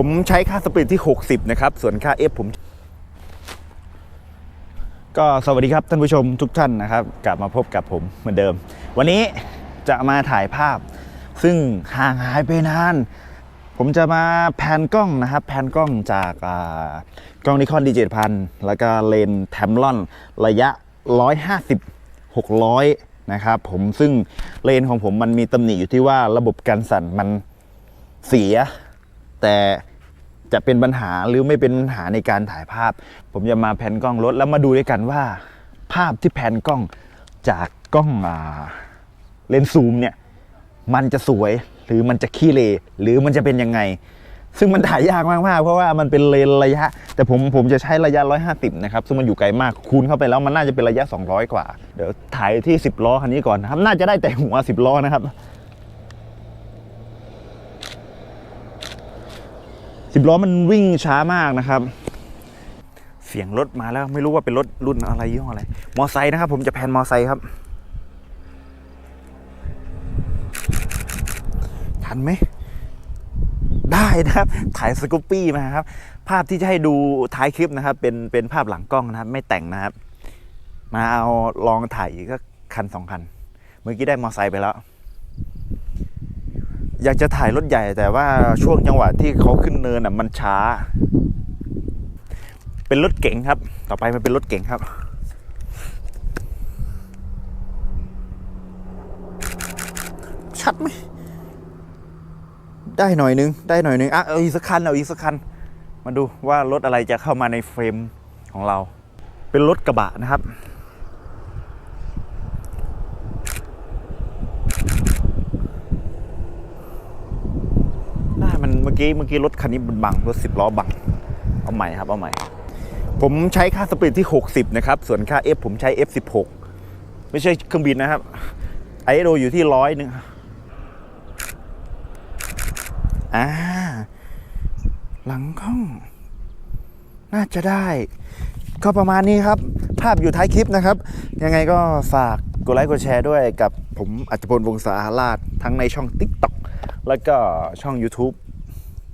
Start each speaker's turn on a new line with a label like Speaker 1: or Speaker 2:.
Speaker 1: ผมใช้ค่าสปีดที่ 60 นะครับ ส่วนค่า F ผม ก็สวัสดีครับท่านผู้ชมทุกท่านนะครับ กลับมาพบกับผมเหมือนเดิม วันนี้จะมาถ่ายภาพ ซึ่งห่างหายไปนาน ผมจะมาแพนกล้องนะครับ แพนกล้องจากกล้องนิคอนดีเจ็ดพันแล้วก็เลนแทมลอนระยะ 150 600 นะครับผมซึ่งเลนของผมมันมีตำหนิอยู่ที่ว่าระบบการสั่นมันเสีย แต่จะเป็นปัญหาหรือไม่เป็นปัญหาในการถ่ายภาพ ผมจะมาแพนกล้องรถแล้วมาดูด้วยกันว่า ภาพที่แพนกล้องจากกล้องเลนส์ซูมเนี่ยมันจะสวยหรือมันจะขี้เลหรือมันจะเป็นยังไง ซึ่งมันถ่ายยากมากๆเพราะว่ามันเป็นเลนระยะ แต่ผมผมจะใช้ระยะ 150 นะครับ ซึ่งมันอยู่ไกลมากคูณเข้าไปแล้วมันน่าจะเป็นระยะ 200 กว่า เดี๋ยวถ่ายที่ 10 ล้อคันนี้ก่อนนะครับ น่าจะได้แต่หัว 10 ล้อนะครับ 10ล้อมันวิ่งช้ามากนะครับ เสียงรถมาแล้วไม่รู้ว่าเป็นรถรุ่นอะไรยี่ห้ออะไร มอไซค์นะครับ ผมจะแพนมอไซค์ครับ ทันไหม ได้นะครับ ถ่ายสกูปปี้มาครับ ภาพที่จะให้ดูท้ายคลิปนะครับ เป็นเป็นภาพหลังกล้องนะครับ ไม่แต่งนะครับ มาเอาลองถ่ายอีกก็คันสองคัน เมื่อกี้ได้มอไซค์ไปแล้ว อยากจะถ่ายรถใหญ่แต่ว่าช่วงจังหวะที่เขาขึ้นเนินอะมันช้า เป็นรถเก๋งครับ ต่อไปมันเป็นรถเก๋งครับชัดไหมได้หน่อยนึง ได้หน่อยนึงอะเอาอีกสักคันเอาอีกสักคัน มาดูว่ารถอะไรจะเข้ามาในเฟรมของเรา เป็นรถกระบะนะครับ ได้มันเมื่อ กี้เมื่อกี้รถคันนี้มันบังรถสิบล้อบัง เอาใหม่ครับเอาใหม่ ผมใช้ค่าสปีดที่ 60 นะครับ ส่วนค่า F ผมใช้ F16 ไม่ใช่เครื่องบินนะครับ ISO อยู่ที่ร้อยหนึ่งอ่า หลังกล้อง น่าจะได้ ก็ประมาณนี้ครับ ภาพอยู่ท้ายคลิปนะครับ ยังไงก็ฝากกดไลค์กดแชร์ด้วยกับผมอัจฉพลวงศาลาดทั้งในช่อง TikTok แล้วก็ช่อง YouTube